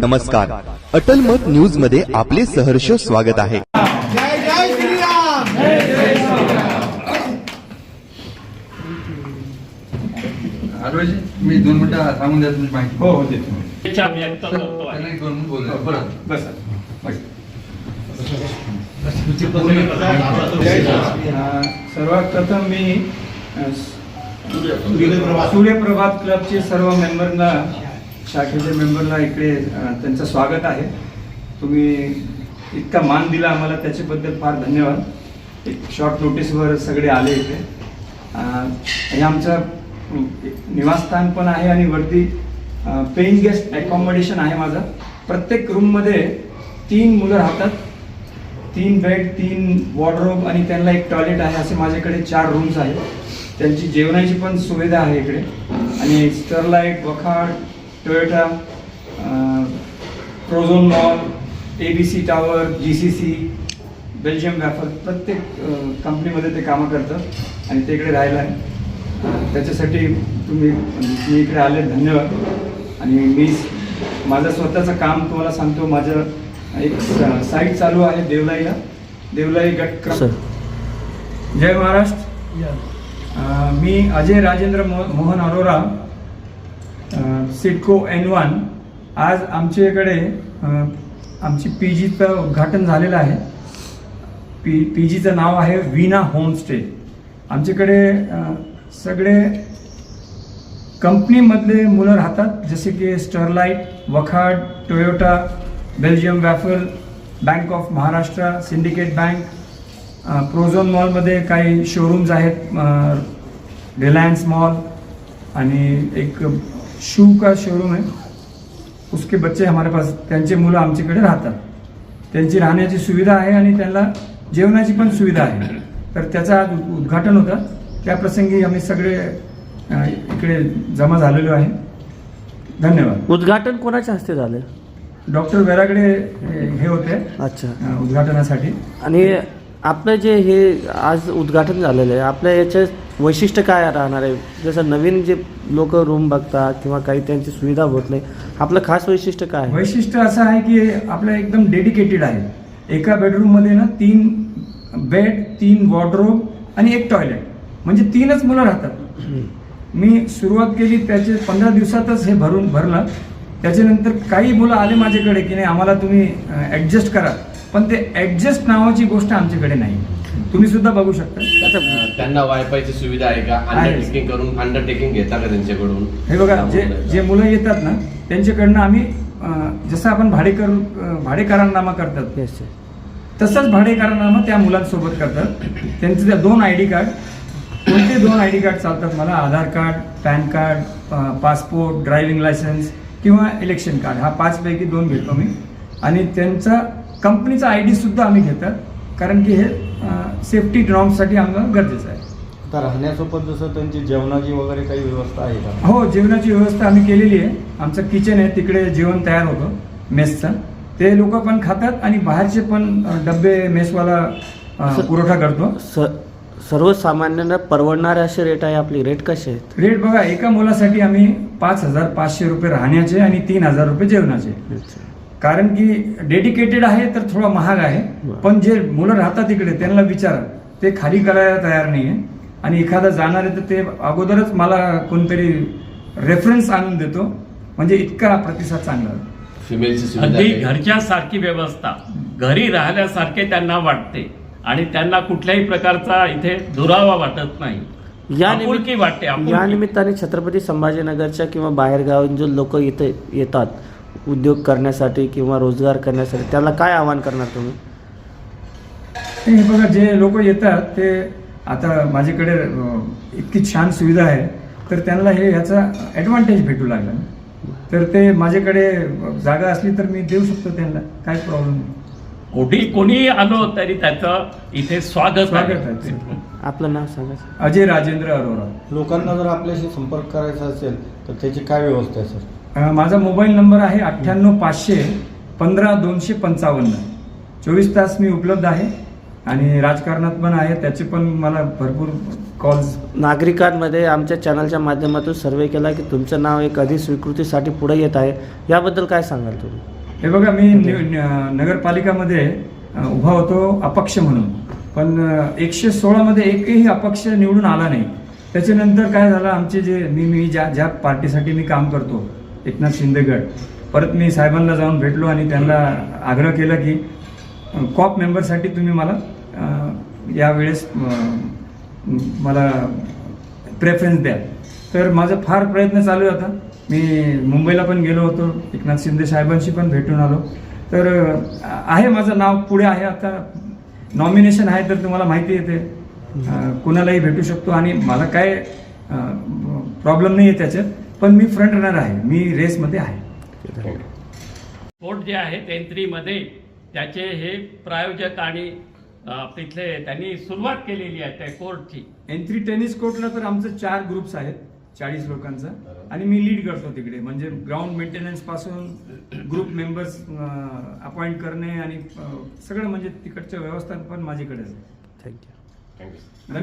नमस्कार. अटल मत न्यूजमध्ये आपले सहर्ष स्वागत आहे. मी दोन मिनिटं सांगून द्या तुमची माहिती. हो हो दोन मिनिट. बरं. बस सर्वात प्रथम मी सूर्यप्रभात. क्लबचे सर्व मेंबरला शाखेचे मेंबरला इकडे त्यांचं स्वागत आहे. तुम्ही इतका मान दिला आम्हाला त्याच्याबद्दल फार धन्यवाद. एक शॉर्ट नोटीसवर सगळे आले इथे. हे आमचं निवासस्थान पण आहे आणि वरती पेइंग गेस्ट अकॉमोडेशन आहे माझं. प्रत्येक रूममध्ये तीन मुलं राहतात. तीन बेड तीन वॉर्डरोब आणि त्यांना एक टॉयलेट आहे. असे माझ्याकडे चार रूम्स आहेत. त्यांची जेवणाची पण सुविधा आहे इकडे. आणि Sterlite Wockhardt Toyota Prozone mall A B C tower G C C Belgium waffle प्रत्येक कंपनीमध्ये ते कामं करतात आणि ते इकडे राहायला आहे. त्याच्यासाठी तुम्ही मी इकडे आले धन्यवाद. आणि मी माझं स्वतःचं काम तुम्हाला सांगतो माझं एक साईट चालू आहे देवलाईला. देवलाई गट जय महाराष्ट्र. अं, मी अजय राजेंद्र मोहन अरोरा. सिडको एन वन आज आमच्याकडे आमची पी जीचं उद्घाटन झालेलं आहे. पी पी जीचं नाव आहे वीना होमस्टे. आमच्याकडे सगळे कंपनीमधले मुलं राहतात जसे की Sterlite Wockhardt Toyota Belgium waffle Bank of Maharashtra Syndicate Bank Prozone मॉलमध्ये काही शोरूम्स आहेत रिलायन्स मॉल आणि एक शू का शोरूम है उसके बच्चे हमारे पास त्यांचे मुलं आमच्याकडे राहतात. त्यांची राहण्याची सुविधा आहे आणि त्यांना जेवणाची पण सुविधा आहे. तर त्याचं आज उद- उद्घाटन होतं. त्या प्रसंगी आम्ही सगळे इकडे जमा झालेलो आहे. धन्यवाद. उद्घाटन कोणाच्या हस्ते झालं? डॉक्टर वेरागडे हे होते अच्छा. उद्घाटनासाठी. आणि आपलं जे हे आज उद्घाटन झालेलं आहे आपल्या याचे वैशिष्ट्य काय राहणार आहे? जसं नवीन जे लोक रूम बघतात किंवा काही त्यांची सुविधा होत नाही आपलं खास वैशिष्ट्य काय आहे? वैशिष्ट्य असं आहे की आपलं एकदम डेडिकेटेड आहे. एका बेडरूममध्ये ना तीन बेड तीन वॉर्डरोब आणि एक टॉयलेट म्हणजे तीनच मुलं राहतात. मी सुरुवात केली त्याचे पंधरा दिवसातच हे भरून भरलं. त्याच्यानंतर काही मुलं आले माझ्याकडे की नाही आम्हाला तुम्ही ॲडजस्ट करा. पण ते ॲडजस्ट नावाची गोष्ट आमच्याकडे नाही. तुम्ही सुद्धा बघू शकता. त्यांना वायफायची सुविधा आहे का. अंडरटेकिंग करून अंडरटेकिंग घेता का त्यांच्याकडून? हे बघा जे जे मुलं येतात ना त्यांच्याकडनं आम्ही जसं आपण भाडेकर अं, भाडेकरारनामा करतात. तसंच भाडेकरारनामा त्या मुलांसोबत करतात. त्यांचे त्या दोन आय डी कार्ड कोणते दोन आय डी कार्ड चालतात मला? Aadhaar card PAN card passport driving licence किंवा इलेक्शन कार्ड हा पाचपैकी दोन घेतो मी. आणि त्यांचा कंपनीचा आय सुद्धा आम्ही घेतात कारण की हे सेफ्टी नॉर्म्ससाठी आम्हाला गरजेचं आहे. आता राहण्यासोबत जसं त्यांची जेवणाची वगैरे काही व्यवस्था आहे का? हो जेवणाची व्यवस्था आम्ही केलेली आहे. आमचं किचन आहे तिकडे जेवण तयार होतं मेसचं. ते लोक पण खातात आणि बाहेरचे पण अ, डब्बे मेसवाला पुरवठा करतो. स सर्वसामान्यांना परवडणारे असे रेट आहे आपली रेट कसे आहेत? रेट बघा एका मुलासाठी आम्ही पाच हजार पाचशे रुपये राहण्याचे आणि तीन हजार रुपये जेवणाचे. कारण की डेडिकेटेड आहे तर थोडा महाग आहे. पण जे मुलं राहतात इकडे त्यांना विचारा. ते खाली करायला तयार नाही आहे आणि एखादा जाणार आहे तर ते अगोदरच मला कोणतरी रेफरन्स आणून देतो. म्हणजे इतका प्रतिसाद चांगला आहे. फिमेलची सुविधा अगदी आहे. घरच्यासारखी व्यवस्था. घरी राहिल्यासारखे त्यांना वाटते. आणि त्यांना कुठल्याही प्रकारचा इथे दुरावा वाटत नाही. या निमित्ताने छत्रपती संभाजीनगरच्या किंवा बाहेरगावात जो लोक इथे येतात. उद्योग करण्यासाठी किंवा रोजगार करण्यासाठी त्याला काय आवाहन करणार तुम्ही? हे बघा जे लोक येतात ते आता माझ्याकडे इतकी छान सुविधा आहे तर त्यांना हे ह्याचा ॲडव्हान्टेज भेटू लागला. तर ते माझ्याकडे जागा असली तर मी देऊ शकतो त्यांना काहीच प्रॉब्लेम नाही. कोणी कोणी आलो तरी त्याचं इथे स्वागत स्वागत आहे. आपलं नाव सांगा अजय राजेंद्र अरोरा. लोकांना जर आपल्याशी संपर्क करायचा असेल तर त्याची काय व्यवस्था आहे सर? माझा मोबाईल नंबर आहे अठ्ठ्याण्णव पाचशे पंधरा दोनशे पंचावन्न. चोवीस तास मी उपलब्ध आहे आणि राजकारणात पण आहे त्याचे पण मला भरपूर कॉल्स नागरिकांमध्ये आमच्या चॅनलच्या माध्यमातून सर्वे केला की तुमचं नाव एक अधिक स्वीकृतीसाठी पुढे येत आहे. याबद्दल काय सांगाल तुम्ही? हे बघा मी नगरपालिकामध्ये उभा होतो अपक्ष म्हणून. पण एकशे सोळामध्ये एकही अपक्ष निवडून आला नाही. त्याच्यानंतर काय झालं आमचे जे मी मी ज्या ज्या पार्टीसाठी मी काम करतो एकनाथ शिंदेगड. परत मी साहेबांना जाऊन भेटलो आणि त्यांना आग्रह केला की कॉप मेंबरसाठी तुम्ही मला यावेळेस मला प्रेफरन्स द्या. तर माझा फार प्रयत्न चालू आहे आता. मी मुंबईला पण गेलो होतो. एकनाथ शिंदे साहेबांशी पण भेटून आलो. तर आहे माझं नाव पुढे आहे. आता नॉमिनेशन आहे तर तुम्हाला माहिती येते कुणालाही भेटू शकतो आणि मला काय प्रॉब्लेम नाही आहे त्याच्यात. पण मी फ्रंट रनर आहे. मी रेसमध्ये आहे. कोर्ट जे आहेत एंट्रीमध्ये त्याचे हे प्रायोजक आणि तिथले त्यांनी सुरुवात केलेली आहे त्या कोर्टची एंट्री टेनिस कोर्टला तर आमचं चार ग्रुप्स आहेत चाळीस लोकांचा. आणि मी लीड करतो तिकडे. म्हणजे ग्राउंड मेंटेनन्सपासून ग्रुप मेंबर्स अपॉइंट करणे आणि सगळं म्हणजे तिकडचं व्यवस्थापन माझ्याकडेच आहे. Thank you thank you